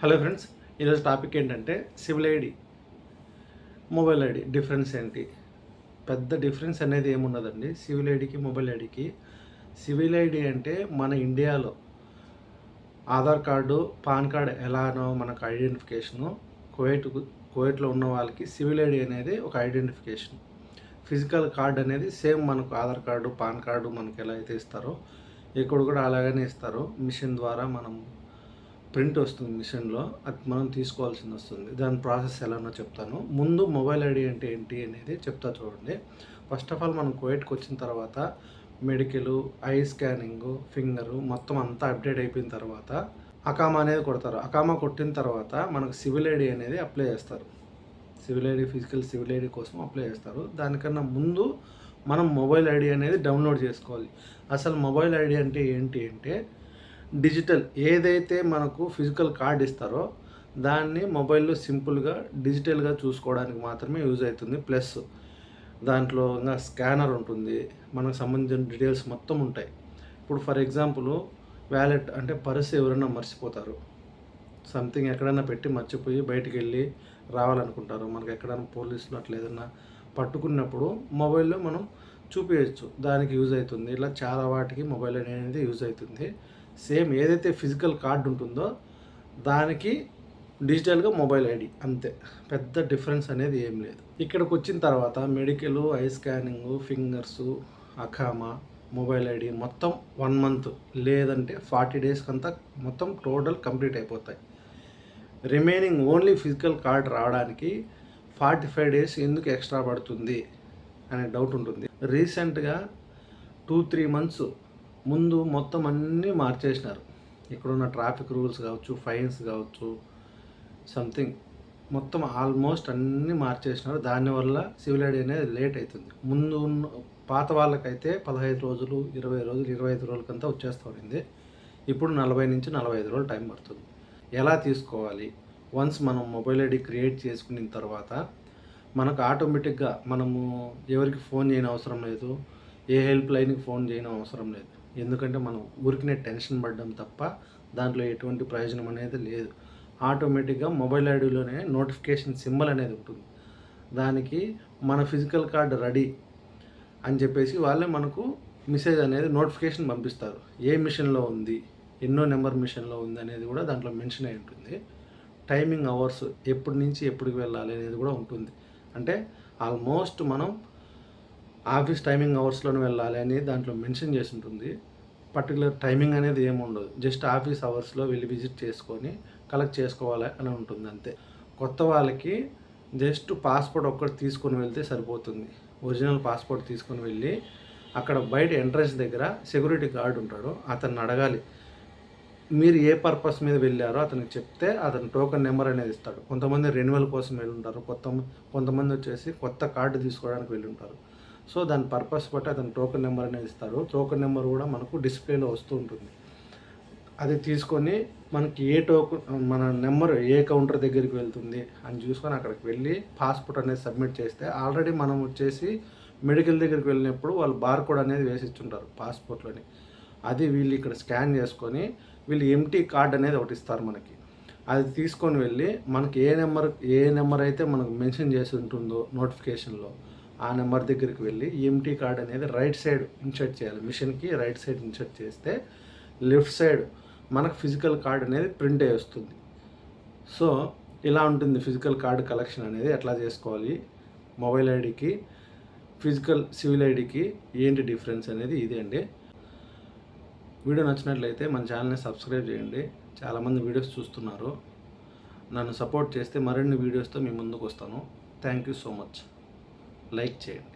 Hello friends ఈరోజు topic ఏంటంటే civil ID mobile ID difference ఏంటి? పెద్ద డిఫరెన్స్ అనేది ఏమున్నదండి? సివిల్ ఐడికి మొబైల్ ఐడికి. సివిల్ ఐడి అంటే మన ఇండియాలో ఆధార్ కార్డు పాన్ కార్డు ఎలానో మనకు ఐడెంటిఫికేషను కువైట్ కువైట్లో ఉన్న వాళ్ళకి సివిల్ ఐడి అనేది ఒక ఐడెంటిఫికేషన్. ఫిజికల్ కార్డ్ అనేది సేమ్ మనకు ఆధార్ కార్డు పాన్ కార్డు మనకు ఎలా అయితే ఇస్తారో ఇక్కడ కూడా అలాగనే ఇస్తారు. మిషన్ ద్వారా మనం ప్రింట్ వస్తుంది మిషన్లో అది మనం తీసుకోవాల్సింది వస్తుంది. దాని ప్రాసెస్ ఎలానో చెప్తాను. ముందు మొబైల్ ఐడి అంటే ఏంటి అనేది చెప్తా చూడండి. ఫస్ట్ ఆఫ్ ఆల్ మనం కోవిడ్కి వచ్చిన తర్వాత మెడికల్ ఐ స్కానింగ్ ఫింగరు మొత్తం అంతా అప్డేట్ అయిపోయిన తర్వాత అకామా అనేది కొడతారు. అకామా కొట్టిన తర్వాత మనకు సివిల్ ఐడి అనేది అప్లై చేస్తారు. Civil ID physical civil ID కోసం అప్లై చేస్తారు. దానికన్నా ముందు మనం మొబైల్ ఐడి అనేది డౌన్లోడ్ చేసుకోవాలి. అసలు మొబైల్ ఐడి అంటే ఏంటి అంటే డిజిటల్ ఏదైతే మనకు ఫిజికల్ కార్డ్ ఇస్తారో దాన్ని మొబైల్లో సింపుల్గా డిజిటల్గా చూసుకోవడానికి మాత్రమే యూజ్ అవుతుంది. ప్లస్ దాంట్లో ఇంకా స్కానర్ ఉంటుంది. మనకు సంబంధించిన డీటెయిల్స్ మొత్తం ఉంటాయి. ఇప్పుడు ఫర్ ఎగ్జాంపుల్ వ్యాలెట్ అంటే పర్స్ ఎవరైనా మర్చిపోతారు. సంథింగ్ ఎక్కడైనా పెట్టి మర్చిపోయి బయటికి వెళ్ళి రావాలనుకుంటారు. మనకి ఎక్కడైనా పోలీసులు అట్లా ఏదైనా పట్టుకున్నప్పుడు మొబైల్లో మనం చూపించచ్చు దానికి యూజ్ అవుతుంది. ఇలా చాలా వాటికి మొబైల్ అనేది యూజ్ అవుతుంది. సేమ్ ఏదైతే ఫిజికల్ కార్డు ఉంటుందో దానికి డిజిటల్గా మొబైల్ ఐడి అంతే. పెద్ద డిఫరెన్స్ అనేది ఏం లేదు. ఇక్కడికి వచ్చిన తర్వాత మెడికల్ ఐ స్కానింగ్ ఫింగర్స్ అఖామా మొబైల్ ఐడి మొత్తం వన్ మంత్ లేదంటే ఫార్టీ డేస్కి అంతా మొత్తం టోటల్ కంప్లీట్ అయిపోతాయి. రిమైనింగ్ ఓన్లీ ఫిజికల్ కార్డ్ రావడానికి ఫార్టీ ఫైవ్ డేస్ ఎందుకు ఎక్స్ట్రా పడుతుంది అనే డౌట్ ఉంటుంది. రీసెంట్గా టూ త్రీ మంత్స్ ముందు మొత్తం అన్నీ మార్చేసినారు. ఇక్కడున్న ట్రాఫిక్ రూల్స్ కావచ్చు ఫైన్స్ కావచ్చు సంథింగ్ మొత్తం ఆల్మోస్ట్ అన్నీ మార్చేసినారు. దానివల్ల సివిల్ ఐడి అనేది లేట్ అవుతుంది ముందు ఉన్న పాత వాళ్ళకైతే పదహైదు రోజులు ఇరవై రోజులు ఇరవై ఐదు రోజులకంతా వచ్చేస్తూ ఉండింది. ఇప్పుడు నలభై నుంచి నలభై ఐదు రోజులు టైం పడుతుంది. ఎలా తీసుకోవాలి? వన్స్ మనం మొబైల్ ఐడి క్రియేట్ చేసుకున్న తర్వాత మనకు ఆటోమేటిక్గా మనము ఎవరికి ఫోన్ చేయని అవసరం లేదు. ఏ హెల్ప్ లైన్కి ఫోన్ చేయని అవసరం లేదు. ఎందుకంటే మనం ఊరికినే టెన్షన్ పడడం తప్ప దాంట్లో ఎటువంటి ప్రయోజనం అనేది లేదు. ఆటోమేటిక్గా మొబైల్ ఐడిలోనే నోటిఫికేషన్ సింబల్ అనేది ఉంటుంది. దానికి మన ఫిజికల్ కార్డ్ రెడీ అని చెప్పేసి వాళ్ళే మనకు మెసేజ్ అనేది నోటిఫికేషన్ పంపిస్తారు. ఏ మిషన్లో ఉంది ఎన్నో నెంబర్ మిషన్లో ఉంది అనేది కూడా దాంట్లో మెన్షన్ అయి ఉంటుంది. టైమింగ్ అవర్స్ ఎప్పటి నుంచి ఎప్పటికి వెళ్ళాలి అనేది కూడా ఉంటుంది. అంటే ఆల్మోస్ట్ మనం ఆఫీస్ టైమింగ్ అవర్స్లోనే వెళ్ళాలి అని దాంట్లో మెన్షన్ చేసి ఉంటుంది. పర్టికులర్ టైమింగ్ అనేది ఏమి ఉండదు. జస్ట్ ఆఫీస్ అవర్స్లో వెళ్ళి విజిట్ చేసుకొని కలెక్ట్ చేసుకోవాలి అని ఉంటుంది అంతే. కొత్త వాళ్ళకి జస్ట్ పాస్పోర్ట్ ఒక్కటి తీసుకొని వెళ్తే సరిపోతుంది. ఒరిజినల్ పాస్పోర్ట్ తీసుకొని వెళ్ళి అక్కడ బయట ఎంట్రన్స్ దగ్గర సెక్యూరిటీ గార్డ్ ఉంటాడు. అతన్ని అడగాలి. మీరు ఏ పర్పస్ మీద వెళ్ళారో అతనికి చెప్తే అతను టోకెన్ నెంబర్ అనేది ఇస్తాడు. కొంతమంది రెన్యువల్ కోసం వెళ్ళి ఉంటారు. కొత్త కొంతమంది వచ్చేసి కొత్త కార్డు తీసుకోవడానికి వెళ్ళి ఉంటారు. సో దాని పర్పస్ బట్టి అతను టోకెన్ నెంబర్ అనేది ఇస్తారు. టోకెన్ నెంబర్ కూడా మనకు డిస్ప్లేలో వస్తూ ఉంటుంది. అది తీసుకొని మనకి ఏ టోకెన్ మన నెంబర్ ఏ కౌంటర్ దగ్గరికి వెళ్తుంది అని చూసుకొని అక్కడికి వెళ్ళి పాస్పోర్ట్ అనేది సబ్మిట్ చేస్తే ఆల్రెడీ మనం వచ్చేసి మెడికల్ దగ్గరికి వెళ్ళినప్పుడు వాళ్ళు బార్ కోడ్ అనేది వేసి ఇచ్చుంటారు పాస్పోర్ట్లోని అది వీళ్ళు ఇక్కడ స్కాన్ చేసుకొని వీళ్ళు ఎంటీ కార్డ్ అనేది ఒకటి ఇస్తారు మనకి. అది తీసుకొని వెళ్ళి మనకి ఏ నెంబర్ ఏ నెంబర్ అయితే మనకు మెన్షన్ చేసి ఉంటుందో నోటిఫికేషన్లో ఆ నెంబర్ దగ్గరికి వెళ్ళి ఈఎంటీ కార్డ్ అనేది రైట్ సైడ్ ఇన్సర్ట్ చేయాలి. మిషన్కి రైట్ సైడ్ ఇన్సర్ట్ చేస్తే లెఫ్ట్ సైడ్ మనకు ఫిజికల్ కార్డ్ అనేది ప్రింట్ అయ్యి వస్తుంది. సో ఇలా ఉంటుంది ఫిజికల్ కార్డ్ కలెక్షన్ అనేది ఎట్లా చేసుకోవాలి? మొబైల్ ఐడికి ఫిజికల్ సివిల్ ఐడికి ఏంటి డిఫరెన్స్ అనేది ఇదే అండి. వీడియో నచ్చినట్లయితే మన ఛానల్ని సబ్స్క్రైబ్ చేయండి. చాలామంది వీడియోస్ చూస్తున్నారు. నన్ను సపోర్ట్ చేస్తే మరిన్ని వీడియోస్తో మీ ముందుకు వస్తాను. Thank you so much. Like చేయండి